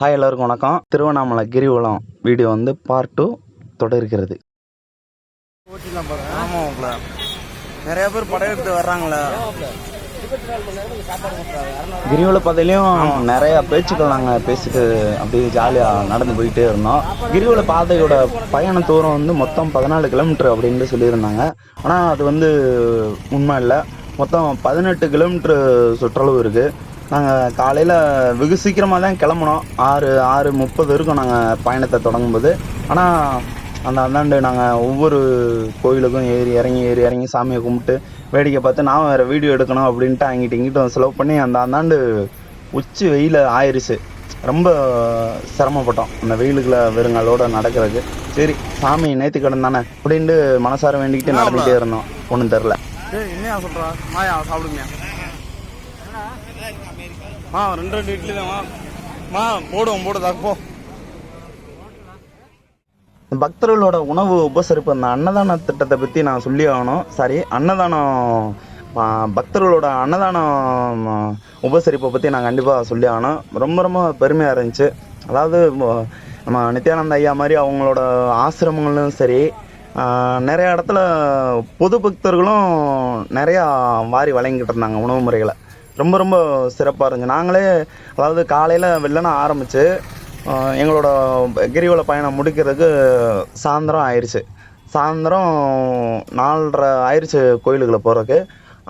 Hi எல்லாருக்கும் வணக்கம். Tiruvannamalai Girivalam video வந்து பார்ட் டூ தொடர்கிறது. ஆமாம்ல நிறைய பேர் படம் எடுத்து வர்றாங்களே. கிரிவல பாதையிலையும் நிறைய பேச்சுக்கள் நாங்கள் பேசிட்டு அப்படியே ஜாலியாக நடந்து போயிட்டே இருந்தோம். கிரிவல பாதையோட பயண தூரம் வந்து மொத்தம் பதினாலு கிலோமீட்டர் அப்படின்னு சொல்லியிருந்தாங்க. ஆனால் அது வந்து உண்மை இல்லை. மொத்தம் பதினெட்டு கிலோமீட்டர் சுற்றளவு இருக்குது நாங்கள் காலையில் வெகு சீக்கிரமாக தான் கிளம்புனோம். ஆறு ஆறு முப்பது இருக்கும் நாங்கள் பயணத்தை தொடங்கும்போது. ஆனால் அந்த அந்தாண்டு நாங்கள் ஒவ்வொரு கோயிலுக்கும் ஏறி இறங்கி ஏறி இறங்கி சாமியை கும்பிட்டு வேடிக்கை பார்த்து நான் வேறு வீடியோ எடுக்கணும் அப்படின்ட்டு அங்கிட்டு இங்கிட்டும் செலவு பண்ணி அந்த அந்தாண்டு உச்சி வெயில் ஆயிடுச்சு ரொம்ப சிரமப்பட்டோம். அந்த வெயிலுக்குள்ள வெறுங்காலோட நடக்கிறதுக்கு சரி சாமி நேற்று கடன் தானே அப்படின்ட்டு மனசார வேண்டிக்கிட்டு நடந்துகிட்டே இருந்தோம். ஒன்றும் தெரில ஏய் என்னையா சொல்றா? மாயா சாப்பிடுங்க. மா ரெண்டு ரெண்டு இட்லி தான் போடுவோம் போடுதா பக்தர்களோட உணவு உபசரிப்பு அந்த அன்னதான திட்டத்தை பற்றி நான் சொல்லி ஆகணும். சாரி அன்னதானம் பக்தர்களோட அன்னதானம் உபசரிப்பை பற்றி நான் கண்டிப்பாக சொல்லி ஆகணும். ரொம்ப ரொம்ப பெருமையாக இருந்துச்சு. அதாவது நம்ம நித்யானந்த ஐயா மாதிரி அவங்களோட ஆசிரமங்களும் சரி நிறைய இடத்துல பொது பக்தர்களும் நிறையா வாரி வழங்கிட்டு இருந்தாங்க உணவு முறைகளை. ரொம்ப ரொம்ப சிறப்பாக இருந்துச்சு. நாங்களே அதாவது காலையில் வெள்ளன ஆரம்பித்து எங்களோட கிரிவல பயணம் முடிக்கிறதுக்கு சாயந்தரம் ஆயிடுச்சு சாயந்தரம் நாலரை ஆயிடுச்சு கோயிலுக்குள்ள போகிறதுக்கு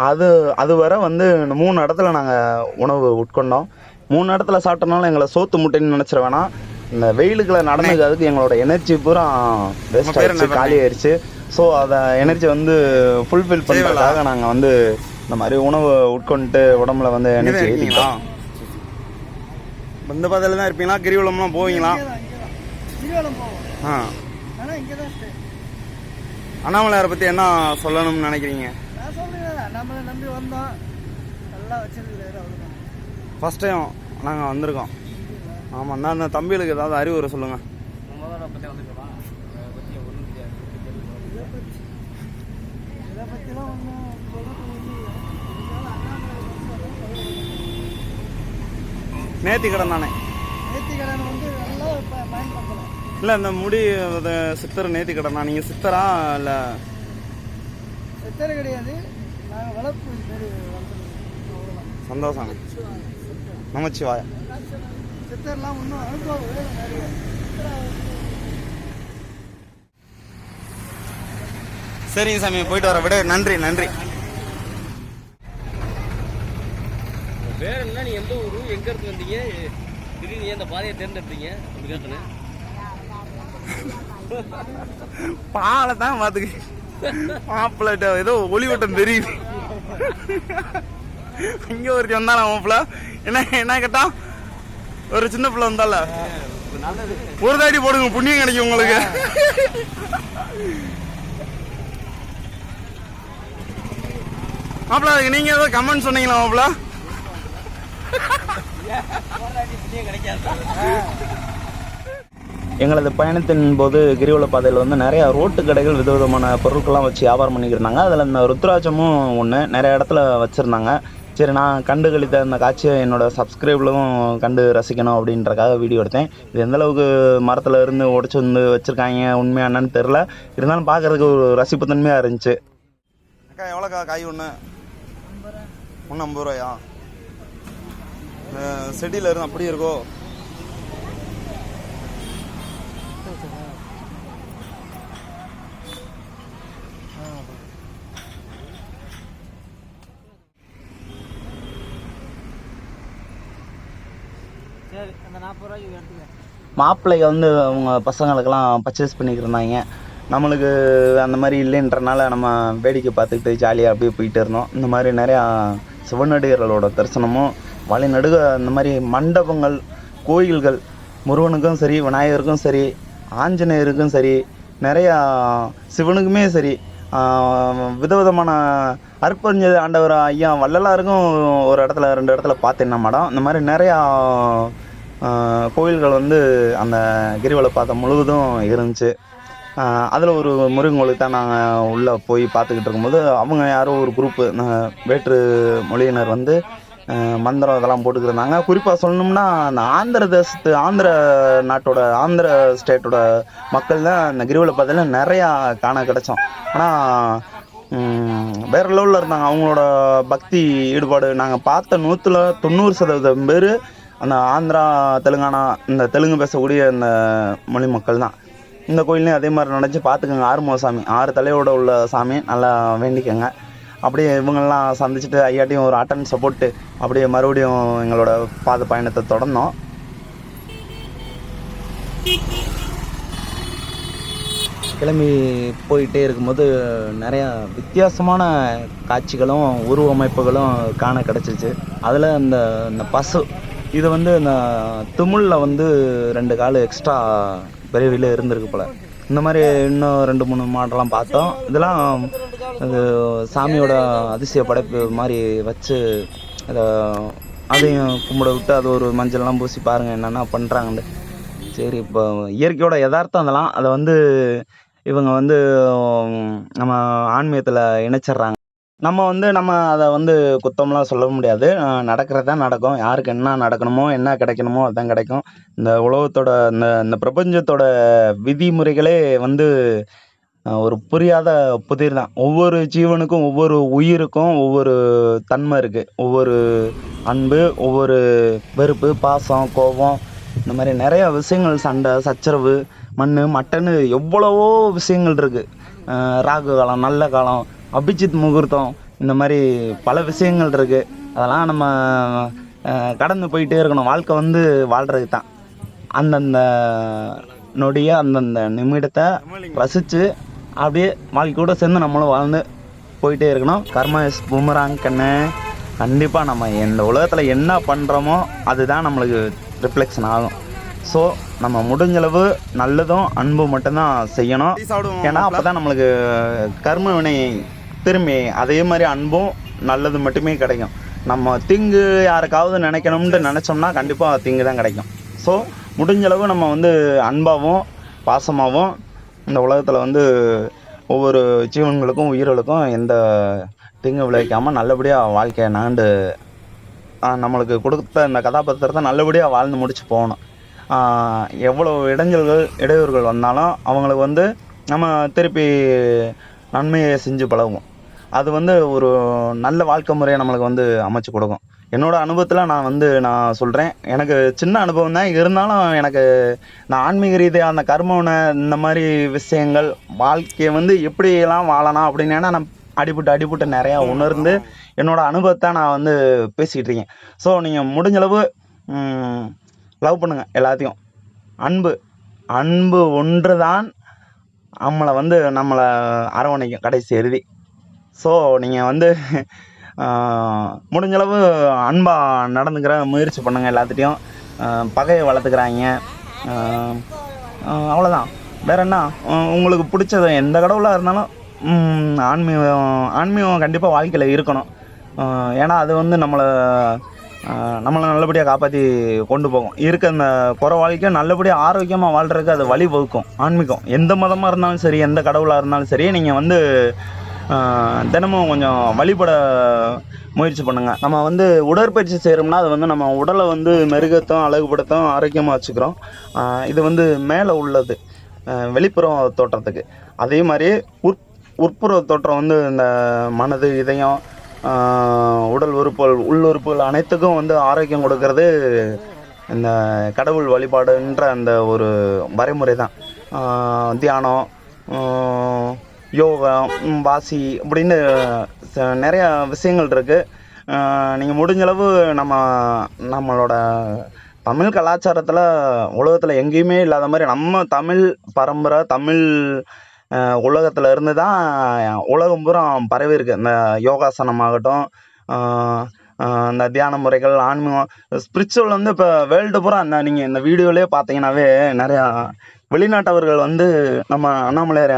அது அது வரை வந்து மூணு இடத்துல நாங்கள் உணவு உட்கொண்டோம். மூணு இடத்துல சாப்பிட்டனால எங்களை சோத்து முட்டைன்னு நினச்சிட வேணாம். இந்த வெயிலுக்குள்ள நடந்ததுக்கு எங்களோட எனர்ஜி பூரா வேஸ்ட் ஆயிடுச்சு காலி ஆயிடுச்சு ஸோ அதை எனர்ஜி வந்து ஃபுல்ஃபில் பண்ணுறதுக்காக நாங்கள் வந்து இந்த மாதிரி உணவு உட்கொண்டுட்டு உடம்புல வந்து எனர்ஜி ஏற்றிக்கிட்டோம் இந்த பாதையில தான் இருப்பீங்களா? கிரிவலம்லாம் போவீங்களா? கிரிவலம் போவோம் ஆ அண்ணாமலையாரை பற்றி என்ன சொல்லணும்னு நினைக்கிறீங்க? நம்மளை நம்பி வந்தோம். நல்லா வச்சிருக்கிறாரு ஃபர்ஸ்ட் டைம் நாங்கள் வந்திருக்கோம். ஆமாம் நான் அந்த தம்பிகளுக்கு ஏதாவது அறிவுரை சொல்லுங்கள் இதை பற்றிலாம் ஒன்றும் சொல்கிறது இல்லையே நேத்தி கடன் தானே? நேர்த்தி கடன் வந்து நல்லா இப்போ பயன்படுத்தலாம். இல்லை இந்த முடி சித்தர் நேத்தி கடனா? நீங்கள் சித்தரா இல்லை? சித்தர் கிடையாது. நாங்கள் வளர்ப்பு சந்தோஷம். நமச்சிவாயா. சித்தர்லாம் இன்னும் அனுபவம் சரிங்க சாமி போயிட்டு வர விட நன்றி நன்றி. வேற என்ன நீ எந்த ஊரு? எங்க இருந்து வந்தீங்க? திடீர்னு ஏன் இந்த பாதையை தேர்ந்தெடுத்தீங்க? அப்படி கேட்டேன். பாலை தான் பார்த்துக்கு. மாப்பிள்ளை ஏதோ ஒளிவட்டம் தெரியுது. இங்க ஒரு வந்தால மாப்பிள்ள என்ன என்ன கேட்டான் ஒரு சின்ன பிள்ளை வந்தால ஒரு தாடி போடுங்க புண்ணியம் கிடைக்கும் உங்களுக்கு. மாப்பிள்ள அதுக்கு நீங்க ஏதோ கமெண்ட் சொன்னீங்களா மாப்பிள்ள எங்களது பயணத்தின் போது கிரிவல பாதையில் வந்து நிறைய ரோட்டு கடைகள் விதவிதமான பொருட்கள்லாம் வச்சு வியாபாரம் பண்ணிக்கிருந்தாங்க அதில் இந்த ருத்ராட்சமும் ஒன்று நிறைய இடத்துல வச்சுருந்தாங்க. சரி நான் கண்டு கழித்த அந்த காட்சியை என்னோடய சப்ஸ்கிரைப்லும் கண்டு ரசிக்கணும் அப்படின்றக்காக வீடியோ எடுத்தேன். இது எந்தளவுக்கு மரத்தில் இருந்து உடச்சி வந்து வச்சுருக்காங்க உண்மையா தெரில இருந்தாலும் பார்க்கறதுக்கு ஒரு ரசிப்பு தன்மையாக இருந்துச்சு. அக்கா எவ்வளோக்கா காய் ஒன்று ஒன்று ஐம்பது ரூபாயா? செடியில் இருந்து அப்படியே இருக்கோ? சரி அந்த நாற்பது ரூபாய்க்கு எடுத்துக்க. மாப்பிள்ளைங்க வந்து அவங்க பசங்களுக்கெல்லாம் பர்ச்சேஸ் பண்ணிக்கிருந்தாங்க நம்மளுக்கு அந்த மாதிரி இல்லைன்றனால நம்ம வேடிக்கை பார்த்துக்கிட்டு ஜாலியாக அப்படியே போயிட்டு இருந்தோம். இந்த மாதிரி நிறையா சிவனடிகர்களோட தரிசனமும் வழிநடுக அந்த மாதிரி மண்டபங்கள் கோயில்கள் முருகனுக்கும் சரி விநாயகருக்கும் சரி ஆஞ்சநேயருக்கும் சரி நிறையா சிவனுக்குமே சரி விதவிதமான அற்பஞ்ச ஆண்டவர் ஐயா வள்ளலாருக்கும் ஒரு இடத்துல ரெண்டு இடத்துல பார்த்தேன் மடம் இந்த மாதிரி நிறையா கோயில்கள் வந்து அந்த கிரிவல பாதை முழுவதும் இருந்துச்சு. அதில் ஒரு முருகன் கோயிலுக்கு தான் நாங்கள் உள்ளே போய் பார்த்துக்கிட்டு இருக்கும்போது அவங்க யாரோ ஒரு குரூப்பு வேற்று மொழியினர் வந்து மந்திரம் இதெல்லாம் போட்டுக்கிருந்தாங்க. குறிப்பாக சொல்லணும்னா அந்த ஆந்திர தேசத்து ஆந்திர நாட்டோட ஆந்திர ஸ்டேட்டோட மக்கள் தான் அந்த கிரிவல பாதையில் நிறையா காண கிடச்சோம். ஆனால் வேற லெவலில் இருந்தாங்க. அவங்களோட பக்தி ஈடுபாடு நாங்கள் பார்த்த நூற்றில் தொண்ணூறு சதவீதம் பேர் அந்த ஆந்திரா தெலுங்கானா இந்த தெலுங்கு பேசக்கூடிய இந்த மொழி மக்கள் தான். இந்த கோயிலையும் அதே மாதிரி நினச்சி பார்த்துக்கோங்க ஆறுமுக சாமி ஆறு தலையோட உள்ள சாமி. நல்லா வேண்டிக்கோங்க. அப்படியே இவங்கெல்லாம் சந்திச்சுட்டு ஐயாட்டையும் ஒரு அட்டன்ஸை போட்டு அப்படியே மறுபடியும் எங்களோட பாத பயணத்தை தொடர்ந்தோம். கிளம்பி போயிட்டே இருக்கும்போது நிறையா வித்தியாசமான காட்சிகளும் உருவமைப்புகளும் காண கிடச்சிச்சு. அதில் அந்த இந்த பசு இது வந்து இந்த திமிழில் வந்து ரெண்டு கால் எக்ஸ்ட்ரா விரைவில் இருந்திருக்கு போல். இந்த மாதிரி இன்னும் ரெண்டு மூணு மாடெல்லாம் பார்த்தோம். இதெல்லாம் அந்த சாமியோட அதிசய படைப்பு மாதிரி வச்சு அதை அதையும் கும்பிட விட்டு அது ஒரு மஞ்சள்லாம் பூசி பாருங்கள் என்னென்ன பண்ணுறாங்கன்னு சரி இப்போ இயற்கையோட யதார்த்தம் அதெல்லாம் அதை வந்து இவங்க வந்து நம்ம ஆன்மீகத்தில் இணைச்சிட்றாங்க. நம்ம வந்து நம்ம அதை வந்து குத்தம்லாம் சொல்ல முடியாது. நடக்கிறதா நடக்கும். யாருக்கு என்ன நடக்கணுமோ என்ன கிடைக்கணுமோ அதுதான் கிடைக்கும். இந்த உலகத்தோட இந்த இந்த பிரபஞ்சத்தோட விதிமுறைகளே வந்து ஒரு புரியாத புதிர் தான். ஒவ்வொரு ஜீவனுக்கும் ஒவ்வொரு உயிருக்கும் ஒவ்வொரு தன்மை இருக்குது ஒவ்வொரு அன்பு ஒவ்வொரு வெறுப்பு பாசம் கோபம் இந்த மாதிரி நிறைய விஷயங்கள் சண்டை சச்சரவு மண் மட்டன்னு எவ்வளவோ விஷயங்கள் இருக்குது ராகு காலம் நல்ல காலம் அபிஜித் முகூர்த்தம் இந்த மாதிரி பல விஷயங்கள் இருக்குது அதெல்லாம் நம்ம கடந்து போயிட்டே இருக்கணும். வாழ்க்கை வந்து வாழ்கிறது தான். அந்தந்த நொடியை அந்தந்த நிமிடத்தை ரசித்து அப்படியே வாழ்க்கையோட சேர்ந்து நம்மளும் வாழ்ந்து போயிட்டே இருக்கணும். கர்ம இஸ் பூமராங் கண்ணு. கண்டிப்பாக நம்ம இந்த உலகத்தில் என்ன பண்ணுறோமோ அதுதான் நம்மளுக்கு ரிஃப்ளெக்ஷன் ஆகும். ஸோ நம்ம முடிஞ்சளவு நல்லதும் அன்பும் மட்டும்தான் செய்யணும். ஏன்னா அப்போ தான் நம்மளுக்கு கர்ம வினை திரும்பி அதே மாதிரி அன்பும் நல்லது மட்டுமே கிடைக்கும். நம்ம தீங்கு யாருக்காவது நினைக்கணும்னு நினச்சோம்னா கண்டிப்பாக தீங்கு தான் கிடைக்கும் ஸோ முடிஞ்சளவு நம்ம வந்து அன்பாகவும் பாசமாகவும் இந்த உலகத்தில் வந்து ஒவ்வொரு ஜீவன்களுக்கும் உயிர்களுக்கும் எந்த தீங்கு விளைவிக்காமல் நல்லபடியாக வாழ்க்கையை நாண்டு நம்மளுக்கு கொடுத்த இந்த கதாபாத்திரத்தை நல்லபடியாக வாழ்ந்து முடிச்சு போகணும். எவ்வளோ இடைஞ்சல்கள் இடையூறுகள் வந்தாலும் அவங்களுக்கு வந்து நம்ம திருப்பி நன்மையை செஞ்சு பழகுவோம். அது வந்து ஒரு நல்ல வாழ்க்கை முறையை நம்மளுக்கு வந்து அமைச்சு கொடுக்கும். என்னோடய அனுபவத்தில் நான் வந்து நான் சொல்கிறேன் எனக்கு சின்ன அனுபவம் தான். இருந்தாலும் எனக்கு நான் ஆன்மீக ரீதியாக அந்த கர்மவினை இந்த மாதிரி விஷயங்கள் வாழ்க்கையை வந்து எப்படியெல்லாம் வாழலாம் அப்படின்னு ஏன்னா நான் அடிபட்டு அடிபட்டு நிறையா உணர்ந்து என்னோடய அனுபவத்தை நான் வந்து பேசிகிட்டு இருக்கேன். ஸோ நீங்கள் முடிஞ்சளவு லவ் பண்ணுங்கள் எல்லாத்தையும். அன்பு. அன்பு ஒன்று தான் நம்மளை வந்து நம்மளை அரவணைக்கும். கடைசி இறுதி. ஸோ நீங்கள் வந்து முடிஞ்சளவு அன்பாக நடந்துக்கிற முயற்சி பண்ணுங்கள் எல்லாத்துட்டையும். பகையை வளர்த்துக்கிறாங்க. அவ்வளோதான் வேற என்ன? உங்களுக்கு பிடிச்சது எந்த கடவுளாக இருந்தாலும் ஆன்மீகம் ஆன்மீகம் கண்டிப்பாக வாழ்க்கையில் இருக்கணும். ஏன்னா அது வந்து நம்மளை நம்மளை நல்லபடியாக காப்பாற்றி கொண்டு போகும். இருக்க அந்த குறை வாழ்க்கையும் நல்லபடியாக ஆரோக்கியமாக வாழ்கிறதுக்கு அது வழி வகுக்கும் ஆன்மீகம். எந்த மதமாக இருந்தாலும் சரி எந்த கடவுளாக இருந்தாலும் சரி நீங்கள் வந்து தினமும் கொஞ்சம் வழிபட முயற்சி பண்ணுங்கள் நம்ம வந்து உடற்பயிற்சி செய்கிறோம்னா அது வந்து நம்ம உடலை வந்து மெருகத்தும் அழகுபடுத்தும் ஆரோக்கியமாக வச்சுக்கிறோம். இது வந்து மேலே உள்ளது. வெளிப்புற தோற்றத்துக்கு. அதே மாதிரி உற் உட்புற தோற்றம் வந்து இந்த மனது இதயம் உடல் உறுப்புகள் உள் உறுப்புகள் அனைத்துக்கும் வந்து ஆரோக்கியம் கொடுக்கறது இந்த கடவுள் வழிபாடுன்ற அந்த ஒரு வரைமுறை தான். தியானம் யோகா வாசி அப்படின்னு ச- நிறையா விஷயங்கள் இருக்குது நீங்கள் முடிஞ்சளவு நம்ம நம்மளோட தமிழ் கலாச்சாரத்தில் உலகத்தில் எங்கேயுமே இல்லாத மாதிரி நம்ம தமிழ் பரம்பரை தமிழ் உலகத்தில் இருந்து தான் உலகம் பூரா பரவி இருக்கு. இந்த யோகாசனம் ஆகட்டும் இந்த தியான முறைகள் ஆன்மீகம் ஸ்பிரிச்சுவல் வந்து இப்போ வேர்ல்டு பூரா இந்த நீங்கள் இந்த வீடியோலேயே பார்த்தீங்கன்னாவே நிறையா வெளிநாட்டவர்கள் வந்து நம்ம அண்ணாமலையார்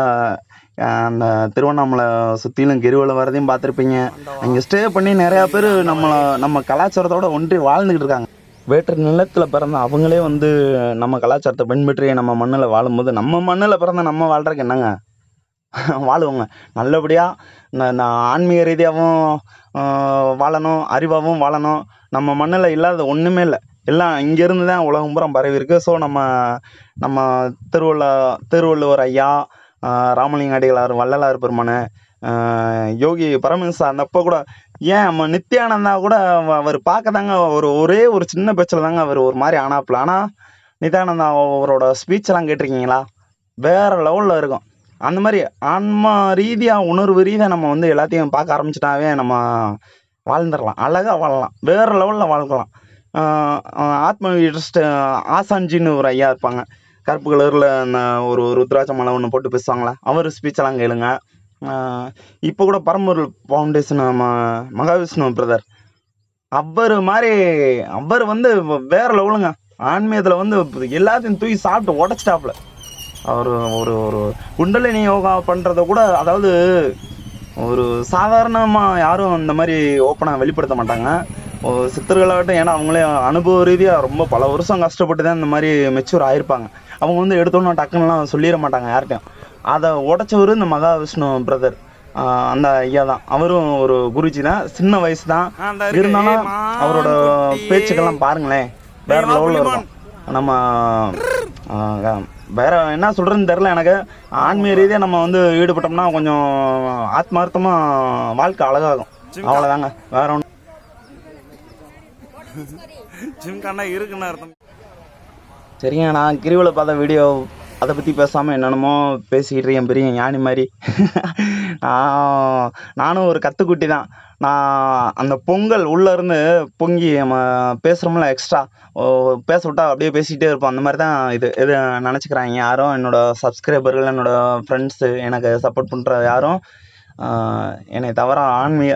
அந்த திருவண்ணாமலை சுற்றிலும் கிரிவலம் வரதையும் பார்த்துருப்பீங்க. அங்கே ஸ்டே பண்ணி நிறையா பேர் நம்மளை நம்ம கலாச்சாரத்தோட ஒன்றி வாழ்ந்துக்கிட்டு இருக்காங்க. வேற்று நிலத்தில் பிறந்த அவங்களே வந்து நம்ம கலாச்சாரத்தை பின்பற்றி நம்ம மண்ணில் வாழும்போது நம்ம மண்ணில் பிறந்த நம்ம வாழ்கிறக்கு என்னங்க? வாழுவோங்க. நல்லபடியாக இந்த ஆன்மீக ரீதியாகவும் வாழணும் அறிவாகவும் வாழணும். நம்ம மண்ணில் இல்லாத ஒன்றுமே இல்லை. எல்லாம் இங்கேருந்து தான் உலகம் பூரா பரவி இருக்குது ஸோ நம்ம நம்ம திருவள்ள திருவள்ளுவர் ஐயா ராமலிங்க அடிகளார் வள்ளலார் பெருமானு யோகி பரமஹம்சா அந்தப்போ கூட ஏன் நம்ம நித்யானந்தா கூட அவர் பார்க்க தாங்க ஒரு ஒரே ஒரு சின்ன பேச்சில் தாங்க அவர் ஒரு மாதிரி ஆனாப்பில். ஆனால் நித்யானந்தா அவரோட ஸ்பீச் எல்லாம் கேட்டிருக்கீங்களா? வேற லெவலில் இருக்கும். அந்த மாதிரி ஆன்மா ரீதியாக உணர்வு ரீதியாக நம்ம வந்து எல்லாத்தையும் பார்க்க ஆரம்பிச்சிட்டாவே நம்ம வாழ்ந்துடலாம். அழகாக வாழலாம். வேறு லெவலில் வாழ்க்கலாம். ஆத்ம ஆசான்ஜின்னு ஒரு ஐயா இருப்பாங்க. கருப்பு கலரில் ஒரு ருத்ராட்ச மலை ஒன்று போட்டு பேசுவாங்களே? அவர் ஸ்பீச்செல்லாம் கேளுங்க. இப்போ கூட பரம்பொருள் ஃபவுண்டேஷன் ம மகாவிஷ்ணு பிரதர் அவர் மாதிரி அவர் வந்து வேற லெவலுங்க ஆன்மீகத்தில் வந்து எல்லாத்தையும் தூக்கி சாப்பிட்டு உடச்சிட்டாப்புல. அவர் ஒரு ஒரு குண்டலினி யோகா பண்ணுறத கூட அதாவது ஒரு சாதாரணமாக யாரும் அந்த மாதிரி ஓப்பனாக வெளிப்படுத்த மாட்டாங்க. ஒரு சித்தர்களாகட்டும் ஏன்னா அவங்களே அனுபவ ரீதியாக ரொம்ப பல வருஷம் கஷ்டப்பட்டு தான் இந்த மாதிரி மெச்சூர் ஆயிருப்பாங்க. அவங்க வந்து எடுத்தோன்னே டக்குன்னுலாம் சொல்லிட மாட்டாங்க யார்கிட்டையும். அதை உடைச்சவர் இந்த மகாவிஷ்ணு பிரதர் அந்த ஐயா தான். அவரும் ஒரு குருஜி தான். சின்ன வயசு தான். இருந்தாலும் அவரோட. பேச்சுக்கெல்லாம் பாருங்களேன். வேற லெவலில். இருக்கும். நம்ம வேற என்ன சொல்றதுன்னு தெரில எனக்கு. ஆன்மீக ரீதியாக நம்ம வந்து ஈடுபட்டோம்னா கொஞ்சம் ஆத்மார்த்தமா வாழ்க்கை அழகாகும். அவ்வளோதாங்க வேற ஒன்றும் ஜிம் இருக்குன்னு அர்த்தம். சரிங்க நான் கிரிவில் பார்த்த வீடியோ அதை பற்றி பேசாமல் என்னென்னமோ பேசிக்கிட்டு இருக்கேன் பெரிய ஞானி மாதிரி. நான் நானும் ஒரு கத்துக்குட்டி தான். நான் அந்த பொங்கல் உள்ளே இருந்து பொங்கி நம்ம பேசுகிறோம்ல எக்ஸ்ட்ரா பேச விட்டா அப்படியே பேசிக்கிட்டே இருப்போம். அந்த மாதிரி தான் இது இது நினச்சிக்கிறாங்க யாரும். என்னோட சப்ஸ்கிரைபர்கள் என்னோடய ஃப்ரெண்ட்ஸு எனக்கு சப்போர்ட் பண்ணுற யாரும். என்னை தவிர ஆன்மீக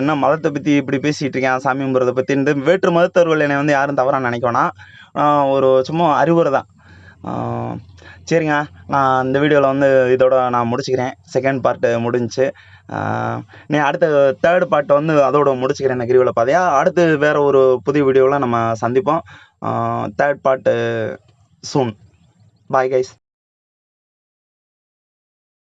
என்ன மதத்தை பற்றி இப்படி பேசிகிட்டு இருக்கேன் சாமி கும்பிட்றத பற்றி இந்த வேற்று மதத்தவர்கள் என்னை வந்து யாரும் தவறாக நினைக்க வேணாம் ஒரு சும்மா அறிவுரை தான். சரிங்க நான் இந்த வீடியோவில் வந்து இதோட நான் முடிச்சுக்கிறேன். செகண்ட் பார்ட்டு முடிஞ்சுச்சு நீ அடுத்த தேர்ட் பார்ட் வந்து அதோட முடிச்சுக்கிறேன் இந்த கிரிவல பாதையா. அடுத்து வேறு ஒரு புதிய வீடியோவில் நம்ம சந்திப்போம். Third part soon bye guys